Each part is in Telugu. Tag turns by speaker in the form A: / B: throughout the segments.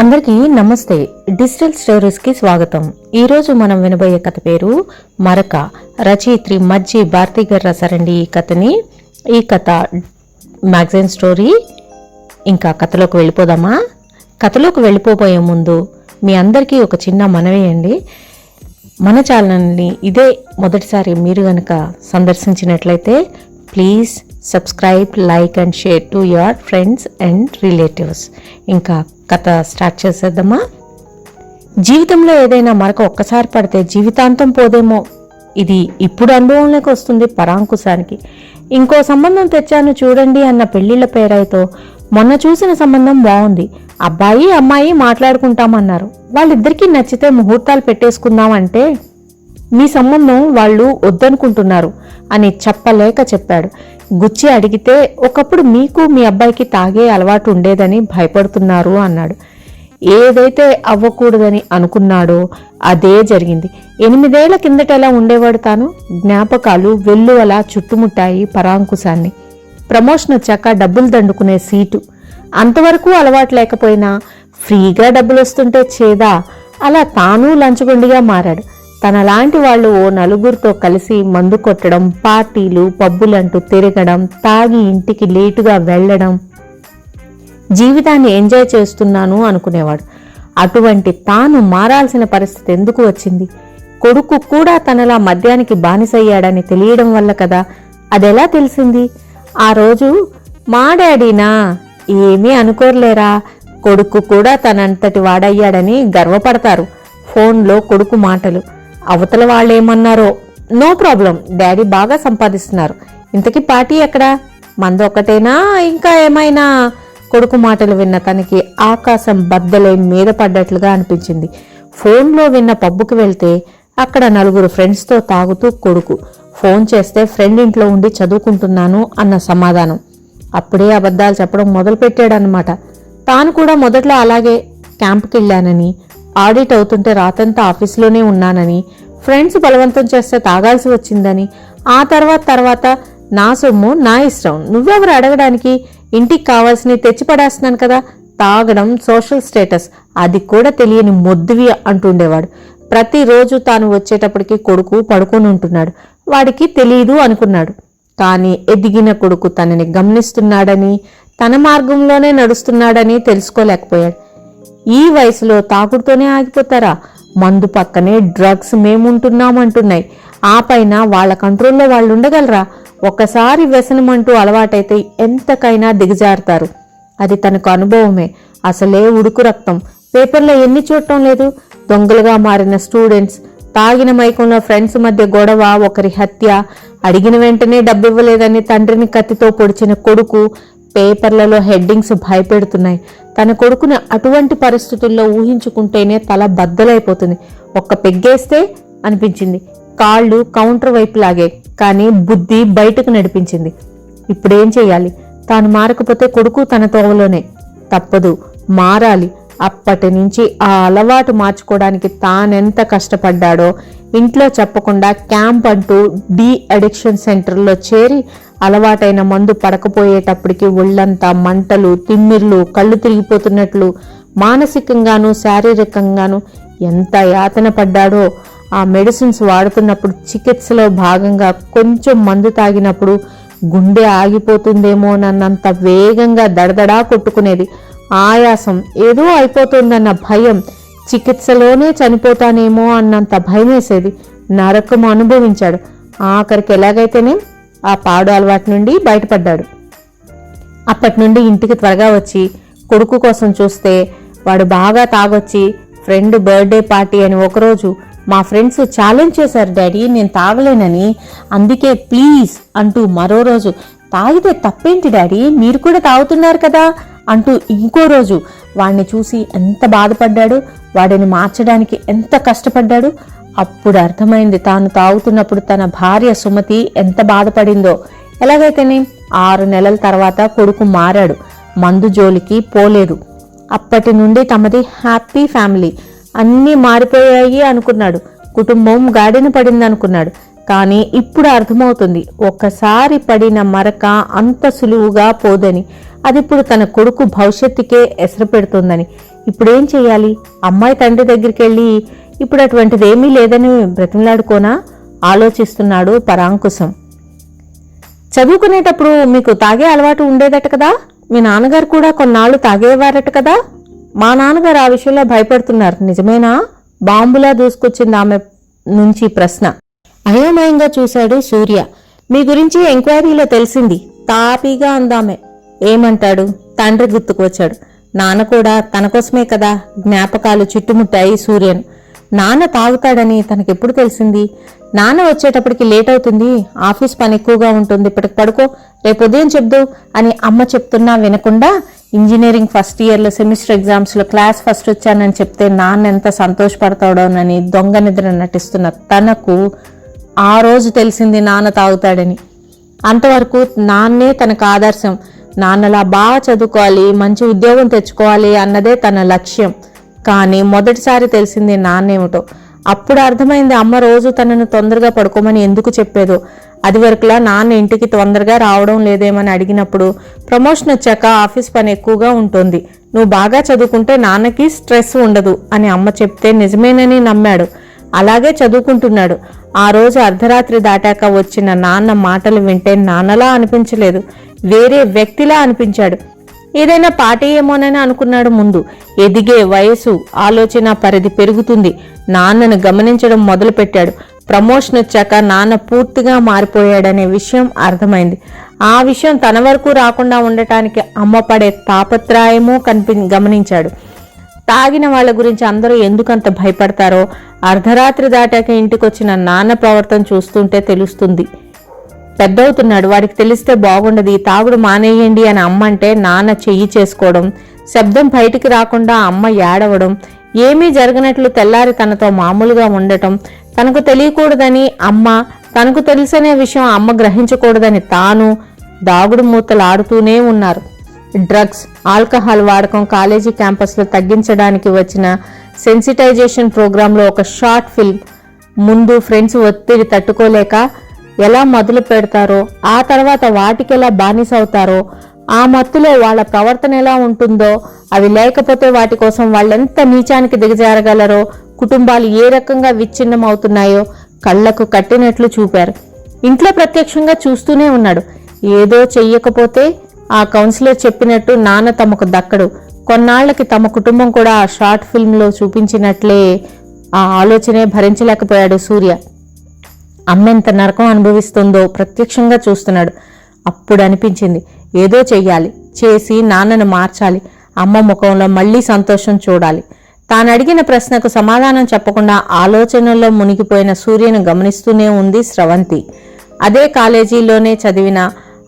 A: అందరికీ నమస్తే. డిజిటల్ స్టోరీస్కి స్వాగతం. ఈరోజు మనం వినబోయే కథ పేరు మరక. రచయిత్రి మజ్జి భారతి గారు రాశారండి ఈ కథని. ఈ కథ మ్యాగజైన్ స్టోరీ. ఇంకా కథలోకి వెళ్ళిపోదామా? కథలోకి వెళ్ళిపోబోయే ముందు మీ అందరికీ ఒక చిన్న మనవి అండి. మన ఛానల్ని ఇదే మొదటిసారి మీరు కనుక సందర్శించినట్లయితే please subscribe like and share to your friends and relatives ఇంకా కథ స్టార్ట్ చేసేద్దామా? జీవితంలో ఏదైనా మరొక ఒక్కసారి పడితే జీవితాంతం పోదేమో. ఇది ఇప్పుడు అనుభవంలోకి వస్తుంది పరాంకుశానికి. ఇంకో సంబంధం తెచ్చాను చూడండి అన్న పెళ్ళిళ్ళ పేరాయితో మొన్న చూసిన సంబంధం బాగుంది. అబ్బాయి అమ్మాయి మాట్లాడుకుంటామన్నారు. వాళ్ళిద్దరికీ నచ్చితే ముహూర్తాలు పెట్టేసుకుందాం అంటే మీ సంబంధం వాళ్ళు వద్దనుకుంటున్నారు అని చెప్పలేక చెప్పాడు. గుచ్చి అడిగితే ఒకప్పుడు మీకు మీ అబ్బాయికి తాగే అలవాటు ఉండేదని భయపడుతున్నారు అన్నాడు. ఏదైతే అవ్వకూడదని అనుకున్నాడో అదే జరిగింది. ఎనిమిదేళ్ళ కిందట ఎలా ఉండేవాడు తాను? జ్ఞాపకాలు వెల్లువలా చుట్టుముట్టాయి పరాంకుశాన్ని. ప్రమోషన్ వచ్చాక డబ్బులు దండుకునే సీటు. అంతవరకు అలవాటు లేకపోయినా ఫ్రీగా డబ్బులు వస్తుంటే చేదా? అలా తాను లంచగొండిగా మారాడు. తనలాంటి వాళ్ళు ఓ నలుగురితో కలిసి మందు కొట్టడం పార్టీలు పబ్బులంటూ తిరగడం తాగి ఇంటికి లేటుగా వెళ్ళడం. జీవితాన్ని ఎంజాయ్ చేస్తున్నాను అనుకునేవాడు. అటువంటి తాను మారాల్సిన పరిస్థితి ఎందుకు వచ్చింది? కొడుకు కూడా తనలా మద్యానికి బానిసయ్యాడని తెలియడం వల్ల కదా అదెలా తెలిసింది? ఆ రోజు మా డాడీనా? ఏమీ అనుకోర్లేరా? కొడుకు కూడా తనంతటి వాడయ్యాడని గర్వపడతారు. ఫోన్లో కొడుకు మాటలు. అవతల వాళ్ళేమన్నారో నో ప్రాబ్లం డాడీ బాగా సంపాదిస్తున్నారు. ఇంతకీ పార్టీ ఎక్కడా? మందొక్కటేనా ఇంకా ఏమైనా? కొడుకు మాటలు విన్న తనకి ఆకాశం బద్దలై మీద పడ్డట్లుగా అనిపించింది. ఫోన్లో విన్న పబ్బుకి వెళ్తే అక్కడ నలుగురు ఫ్రెండ్స్తో తాగుతూ కొడుకు ఫోన్ చేస్తే ఫ్రెండ్ ఇంట్లో ఉండి చదువుకుంటున్నాను అన్న సమాధానం. అప్పుడే అబద్ధాలు చెప్పడం మొదలుపెట్టాడనమాట తాను కూడా మొదట్లో అలాగే క్యాంప్కి వెళ్ళానని ఆడిట్ అవుతుంటే రాతంతా ఆఫీస్లోనే ఉన్నానని ఫ్రెండ్స్ బలవంతం చేస్తే తాగాల్సి వచ్చిందని ఆ తర్వాత తర్వాత నా సొమ్ము నా ఇష్టం. నువ్వెవరు అడగడానికి? ఇంటికి కావాల్సినవి తెచ్చిపడేస్తున్నాను కదా. తాగడం సోషల్ స్టేటస్. అది కూడా తెలియని మొద్దువి అంటుండేవాడు. ప్రతిరోజు తాను వచ్చేటప్పటికి కొడుకు పడుకొని ఉంటున్నాడు. వాడికి తెలియదు అనుకున్నాడు. కానీ ఎదిగిన కొడుకు తనని గమనిస్తున్నాడని తన మార్గంలోనే నడుస్తున్నాడని తెలుసుకోలేకపోయాడు. ఈ వయసులో తాగుడుతోనే ఆగిపోతారా? మందు పక్కనే డ్రగ్స్ మేముంటున్నామంటున్నాయి. ఆ పైన వాళ్ళ కంట్రోల్లో వాళ్ళు ఉండగలరా ఒకసారి వ్యసనమంటూ అలవాటైతే ఎంతకైనా దిగజారుతారు. అది తనకు అనుభవమే. అసలే ఉడుకు రక్తం. పేపర్లో ఎన్ని చూడటం లేదు. దొంగలుగా మారిన స్టూడెంట్స్ తాగిన మైకంలో ఫ్రెండ్స్ మధ్య గొడవ ఒకరి హత్య అడిగిన వెంటనే డబ్బివ్వలేదని తండ్రిని కత్తితో పొడిచిన కొడుకు పేపర్లలో హెడ్డింగ్స్ భయపెడుతున్నాయి. తన కొడుకుని అటువంటి పరిస్థితుల్లో ఊహించుకుంటేనే తల బద్దలైపోతుంది. ఒక్క పెగ్గేస్తే అనిపించింది. కాళ్ళు కౌంటర్ వైపు లాగే కానీ బుద్ధి బయటకు నడిపించింది. ఇప్పుడేం చేయాలి తాను మారకపోతే కొడుకు తన తోవలోనే. తప్పదు మారాలి. అప్పటి నుంచి ఆ అలవాటు మార్చుకోవడానికి తానెంత కష్టపడ్డాడో ఇంట్లో చెప్పకుండా క్యాంప్ అంటూ డి అడిక్షన్ సెంటర్లో చేరి అలవాటైన మందు పడకపోయేటప్పటికి ఒళ్ళంతా మంటలు తిమ్మిర్లు కళ్ళు తిరిగిపోతున్నట్లు మానసికంగాను శారీరకంగాను ఎంత యాతన పడ్డాడో ఆ మెడిసిన్స్ వాడుతున్నప్పుడు చికిత్సలో భాగంగా కొంచెం మందు తాగినప్పుడు గుండె ఆగిపోతుందేమోనన్నంత వేగంగా దడదడా కొట్టుకునేది. ఆయాసం ఏదో అయిపోతుందన్న భయం చికిత్సలోనే చనిపోతానేమో అన్నంత భయమేసేది. నరకము అనుభవించాడు. ఆఖరికి ఎలాగైతేనే ఆ పాడు అలవాటు నుండి బయటపడ్డాడు. అప్పటి నుండి ఇంటికి త్వరగా వచ్చి కొడుకు కోసం చూస్తే వాడు బాగా తాగొచ్చి ఫ్రెండ్ బర్త్డే పార్టీ అని ఒకరోజు మా ఫ్రెండ్స్ ఛాలెంజ్ చేశారు డాడీ నేను తాగలేనని. అందుకే ప్లీజ్ అంటూ మరో రోజు తాగితే తప్పేంటి డాడీ? మీరు కూడా తాగుతున్నారు కదా అంటూ ఇంకో రోజు వాడిని చూసి ఎంత బాధపడ్డాడు వాడిని మార్చడానికి ఎంత కష్టపడ్డాడు అప్పుడు అర్థమైంది తాను తాగుతున్నప్పుడు తన భార్య సుమతి ఎంత బాధపడిందో. ఎలాగైతేనే ఆరు నెలల తర్వాత కొడుకు మారాడు మందు జోలికి పోలేదు. అప్పటి నుండి తమది హ్యాపీ ఫ్యామిలీ. అన్నీ మారిపోయాయి అనుకున్నాడు కుటుంబం గాడిన పడింది అనుకున్నాడు కానీ ఇప్పుడు అర్థమవుతుంది ఒక్కసారి పడిన మరక అంత సులువుగా పోదని. అది ఇప్పుడు తన కొడుకు భవిష్యత్తుకే ఎసరు పెడుతుందని. ఇప్పుడేం చేయాలి అమ్మాయి తండ్రి దగ్గరికి వెళ్ళి ఇప్పుడు అటువంటిది ఏమీ లేదని బ్రతిమలాడుకోనా? ఆలోచిస్తున్నాడు పరాంకుశం. చదువుకునేటప్పుడు మీకు తాగే అలవాటు ఉండేదట కదా? మీ నాన్నగారు కూడా కొన్నాళ్ళు తాగేవారట కదా? మా నాన్నగారు ఆ విషయంలో భయపడుతున్నారు. నిజమేనా? బాంబులా దూసుకొచ్చింది ఆమె నుంచి ప్రశ్న. అయోమయంగా చూశాడు సూర్య. మీ గురించి ఎంక్వైరీలో తెలిసింది. తాపీగా అందామే. ఏమంటాడు? తండ్రి గుర్తుకొచ్చాడు నాన్న కూడా తన కోసమే కదా జ్ఞాపకాలు చుట్టుముట్టాయి సూర్యను. నాన్న తాగుతాడని తనకెప్పుడు తెలిసింది? నాన్న వచ్చేటప్పటికి లేట్ అవుతుంది. ఆఫీస్ పని ఎక్కువగా ఉంటుంది. ఇప్పటికి పడుకో. రేపు ఉదయం చెప్దు అని అమ్మ చెప్తున్నా వినకుండా ఇంజనీరింగ్ ఫస్ట్ ఇయర్లో సెమిస్టర్ ఎగ్జామ్స్లో క్లాస్ ఫస్ట్ వచ్చానని చెప్తే నాన్న ఎంత సంతోషపడతాడోనని దొంగ నిద్ర నటిస్తున్న తనకు ఆ రోజు తెలిసింది నాన్న తాగుతాడని. అంతవరకు నాన్నే తనకు ఆదర్శం. నాన్నలా బాగా చదువుకోవాలి మంచి ఉద్యోగం తెచ్చుకోవాలి అన్నదే తన లక్ష్యం. కానీ మొదటిసారి తెలిసింది నాన్నేమిటో. అప్పుడు అర్థమైంది అమ్మ రోజు తనను తొందరగా పడుకోమని ఎందుకు చెప్పేదో. అది వరకులా నాన్న ఇంటికి తొందరగా రావడం లేదేమని అడిగినప్పుడు ప్రమోషన్ వచ్చాక ఆఫీస్ పని ఎక్కువగా ఉంటుంది. నువ్వు బాగా చదువుకుంటే నాన్నకి స్ట్రెస్ ఉండదు అని అమ్మ చెప్తే నిజమేనని నమ్మాడు. అలాగే చదువుకుంటున్నాడు. ఆ రోజు అర్ధరాత్రి దాటాక వచ్చిన నాన్న మాటలు వింటే నాన్నలా అనిపించలేదు. వేరే వ్యక్తిలా అనిపించాడు. ఏదైనా పాట ఏమోనని అనుకున్నాడు ముందు. ఎదిగే వయసు ఆలోచన పరిధి పెరుగుతుంది. నాన్నను గమనించడం మొదలుపెట్టాడు. ప్రమోషన్ వచ్చాక నాన్న పూర్తిగా మారిపోయాడనే విషయం అర్థమైంది. ఆ విషయం తన వరకు రాకుండా ఉండటానికి అమ్మ పడే తాపత్రయమూ కనిపి గమనించాడు. తాగిన వాళ్ళ గురించి అందరూ ఎందుకంత భయపడతారో అర్ధరాత్రి దాటాక ఇంటికొచ్చిన నాన్న ప్రవర్తన చూస్తుంటే తెలుస్తుంది. పెద్దవుతున్నాడు వాడికి తెలిస్తే బాగుండదు ఈ తాగుడు మానేయండి అని అమ్మ అంటే నాన్న చెయ్యి చేసుకోవడం శబ్దం బయటికి రాకుండా అమ్మ ఏడవడం ఏమీ జరగనట్లు తెల్లారి తనతో మామూలుగా ఉండటం తనకు తెలియకూడదని అమ్మ తనకు తెలిసనే విషయం అమ్మ గ్రహించకూడదని తాను దాగుడు మూతలు ఆడుతూనే ఉన్నారు. డ్రగ్స్ ఆల్కహాల్ వాడకం కాలేజీ క్యాంపస్లో తగ్గించడానికి వచ్చిన సెన్సిటైజేషన్ ప్రోగ్రాంలో ఒక షార్ట్ ఫిల్మ్ ముందు ఫ్రెండ్స్ ఒత్తిడి తట్టుకోలేక ఎలా మొదలు పెడతారో ఆ తర్వాత వాటికి ఎలా బానిస అవుతారో ఆ మత్తులో వాళ్ళ ప్రవర్తన ఎలా ఉంటుందో అవి లేకపోతే వాటి కోసం వాళ్ళెంత నీచానికి దిగజారగలరో కుటుంబాలు ఏ రకంగా విచ్ఛిన్నం అవుతున్నాయో కళ్ళకు కట్టినట్లు చూపారు. ఇంట్లో ప్రత్యక్షంగా చూస్తూనే ఉన్నాడు. ఏదో చెయ్యకపోతే ఆ కౌన్సిలర్ చెప్పినట్టు నాన్న తమకు దక్కడు. కొన్నాళ్ళకి తమ కుటుంబం కూడా ఆ షార్ట్ ఫిల్మ్లో చూపించినట్లే ఆ ఆలోచనే భరించలేకపోయాడు సూర్య. అమ్మెంత నరకం అనుభవిస్తుందో ప్రత్యక్షంగా చూస్తున్నాడు. అప్పుడు అనిపించింది ఏదో చెయ్యాలి చేసి నాన్నను మార్చాలి అమ్మ ముఖంలో మళ్ళీ సంతోషం చూడాలి. తాను అడిగిన ప్రశ్నకు సమాధానం చెప్పకుండా ఆలోచనల్లో మునిగిపోయిన సూర్యను గమనిస్తూనే ఉంది స్రవంతి. అదే కాలేజీలోనే చదివిన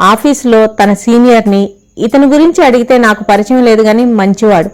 A: ఆఫీసులో తన సీనియర్ని ఇతని గురించి అడిగితే నాకు పరిచయం లేదు కానీ మంచివాడు.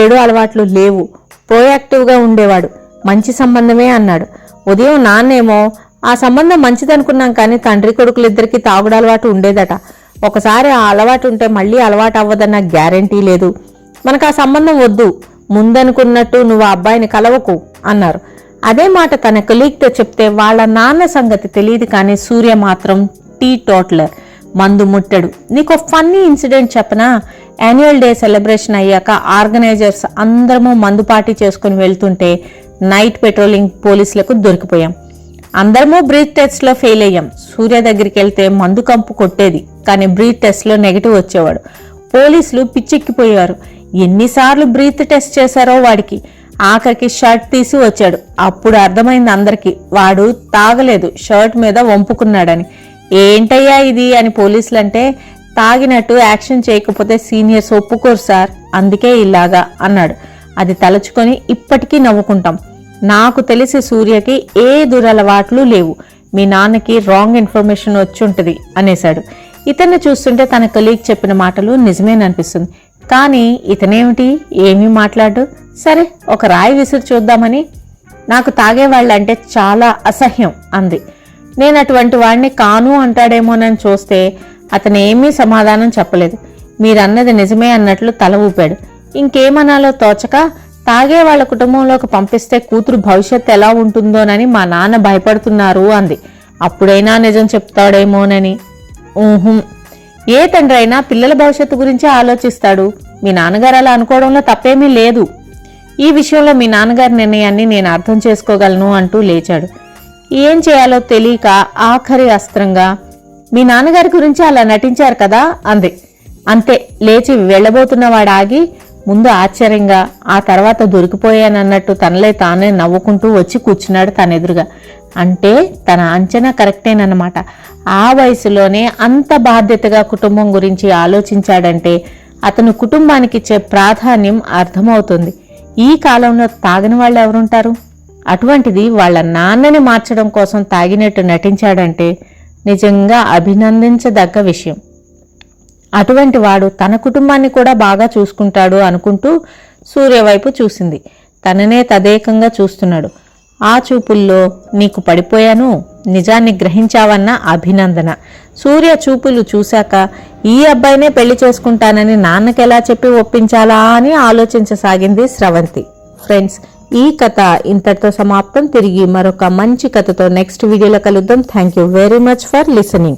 A: చెడు అలవాట్లు లేవు. ప్రోయాక్టివ్గా ఉండేవాడు. మంచి సంబంధమే అన్నాడు. ఉదయం నాన్నేమో ఆ సంబంధం మంచిదనుకున్నాం కానీ తండ్రి కొడుకులిద్దరికీ తాగుడు అలవాటు ఉండేదట. ఒకసారి ఆ అలవాటు ఉంటే మళ్ళీ అలవాటు అవ్వదన్న గ్యారంటీ లేదు. మనకు ఆ సంబంధం వద్దు. ముందనుకున్నట్టు నువ్వు ఆ అబ్బాయిని కలవకు అన్నారు. అదే మాట తన కొలీగ్తో చెప్తే వాళ్ళ నాన్న సంగతి తెలియదు కానీ సూర్య మాత్రం టీ టోట్లర్. మందు ముట్టడు. నీకు ఫన్నీ ఇన్సిడెంట్ చెప్పనా? యాన్యువల్ డే సెలబ్రేషన్ అయ్యాక ఆర్గనైజర్స్ అందరము మందు పార్టీ చేసుకుని వెళ్తుంటే నైట్ పెట్రోలింగ్ పోలీసులకు దొరికిపోయాం. అందరము బ్రీత్ టెస్ట్లో ఫెయిల్ అయ్యాం. సూర్య దగ్గరికి వెళ్తే మందు కంపు కొట్టేది కానీ బ్రీత్ టెస్ట్లో నెగిటివ్ వచ్చేవాడు. పోలీసులు పిచ్చెక్కిపోయారు ఎన్నిసార్లు బ్రీత్ టెస్ట్ చేశారో వాడికి. ఆఖరికి షర్ట్ తీసి వచ్చాడు. అప్పుడు అర్థమైంది అందరికి వాడు తాగలేదు షర్ట్ మీద వంపుకున్నాడని. ఏంటయ్యా ఇది అని పోలీసులు అంటే తాగినట్టు యాక్షన్ చేయకపోతే సీనియర్స్ ఒప్పుకోరు సార్ అందుకే ఇలాగా అన్నాడు. అది తలుచుకొని ఇప్పటికీ నవ్వుకుంటాం. నాకు తెలిసి సూర్యకి ఏ దురలవాట్లు లేవు. మీ నాన్నకి రాంగ్ ఇన్ఫర్మేషన్ వచ్చుంటుంది అనేశాడు. ఇతన్ని చూస్తుంటే తన కొలీగ్ చెప్పిన మాటలు నిజమేననిపిస్తుంది. కానీ ఇతనేమిటి? ఏమీ మాట్లాడు? సరే ఒక రాయి విసిరి చూద్దామని. నాకు తాగేవాళ్ళంటే చాలా అసహ్యం అంది. నేను అటువంటి వాడిని కాను అంటాడేమోనని చూస్తే అతను ఏమీ సమాధానం చెప్పలేదు. మీరన్నది నిజమే అన్నట్లు తల ఊపాడు. ఇంకేమనాలో తోచక తాగే వాళ్ళ కుటుంబంలోకి పంపిస్తే కూతురు భవిష్యత్తు ఎలా ఉంటుందోనని మా నాన్న భయపడుతున్నారు అంది. అప్పుడైనా నిజం చెప్తాడేమోనని. ఊహుం. ఏ తండ్రి అయినా పిల్లల భవిష్యత్తు గురించి ఆలోచిస్తాడు. మీ నాన్నగారు అలా అనుకోవడంలో తప్పేమీ లేదు. ఈ విషయంలో మీ నాన్నగారి నిర్ణయాన్ని నేను అర్థం చేసుకోగలను అంటూ లేచాడు. ఏం చేయాలో తెలియక ఆఖరి అస్త్రంగా మీ నాన్నగారి గురించి అలా నటించారు కదా అంది. అంతే లేచి వెళ్ళబోతున్నవాడు ఆగి ముందు ఆశ్చర్యంగా ఆ తర్వాత దొరికిపోయానన్నట్టు తనలే తానే నవ్వుకుంటూ వచ్చి కూర్చున్నాడు తన ఎదురుగా. అంటే తన అంచనా కరెక్టేనన్నమాట. ఆ వయసులోనే అంత బాధ్యతగా కుటుంబం గురించి ఆలోచించాడంటే అతను కుటుంబానికి ఇచ్చే ప్రాధాన్యం అర్థమవుతుంది. ఈ కాలంలో తాగని వాళ్ళు ఎవరుంటారు? అటువంటిది వాళ్ళ నాన్నని మార్చడం కోసం తాగినట్టు నటించాడంటే నిజంగా అభినందించదగ్గ విషయం. అటువంటి వాడు తన కుటుంబాన్ని కూడా బాగా చూసుకుంటాడు అనుకుంటూ సూర్య వైపు చూసింది. తననే తదేకంగా చూస్తున్నాడు. ఆ చూపుల్లో నీకు పడిపోయాను నిజాన్ని గ్రహించావన్న అభినందన. సూర్య చూపులు చూశాక ఈ అబ్బాయినే పెళ్ళి చేసుకుంటానని నాన్నకెలా చెప్పి ఒప్పించాలా అని ఆలోచించసాగింది స్రవంతి. ఫ్రెండ్స్ ఈ కథ ఇంతటితో సమాప్తం. తిరిగి మరొక మంచి కథతో నెక్స్ట్ వీడియోలో కలుద్దాం. Thank you very much for listening